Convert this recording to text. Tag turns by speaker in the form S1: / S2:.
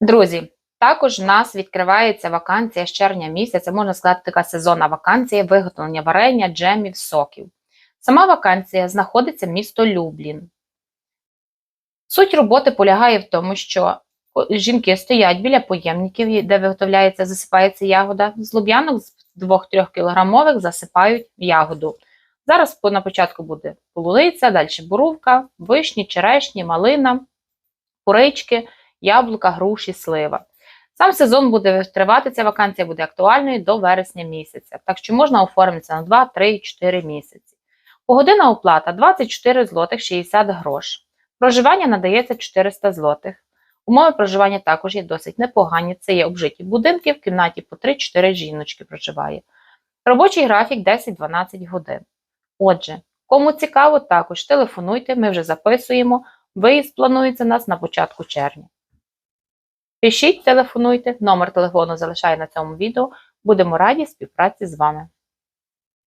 S1: Друзі, також в нас відкривається вакансія з червня місяця, можна сказати, така сезонна вакансія виготовлення варення, джемів, соків. Сама вакансія знаходиться місто Люблін. Суть роботи полягає в тому, що жінки стоять біля поємників, де виготовляється, засипається ягода. З луб'янок з 2-3 кілограмових засипають ягоду. Зараз на початку буде полуниця, далі бурувка, вишні, черешні, малина, курички, яблука, груші, слива. Сам сезон буде тривати, ця вакансія буде актуальною до вересня місяця, так що можна оформитися на 2, 3, 4 місяці. Погодинна оплата 24 злотих 60 грош. Проживання надається 400 злотих. Умови проживання також є досить непогані. Це є обжиті будинки, в кімнаті по 3-4 жіночки проживає. Робочий графік 10-12 годин. Отже, кому цікаво, також телефонуйте, ми вже записуємо. Виїзд планується нас на початку червня. Пишіть, телефонуйте, номер телефону залишаю на цьому відео. Будемо раді співпраці з вами.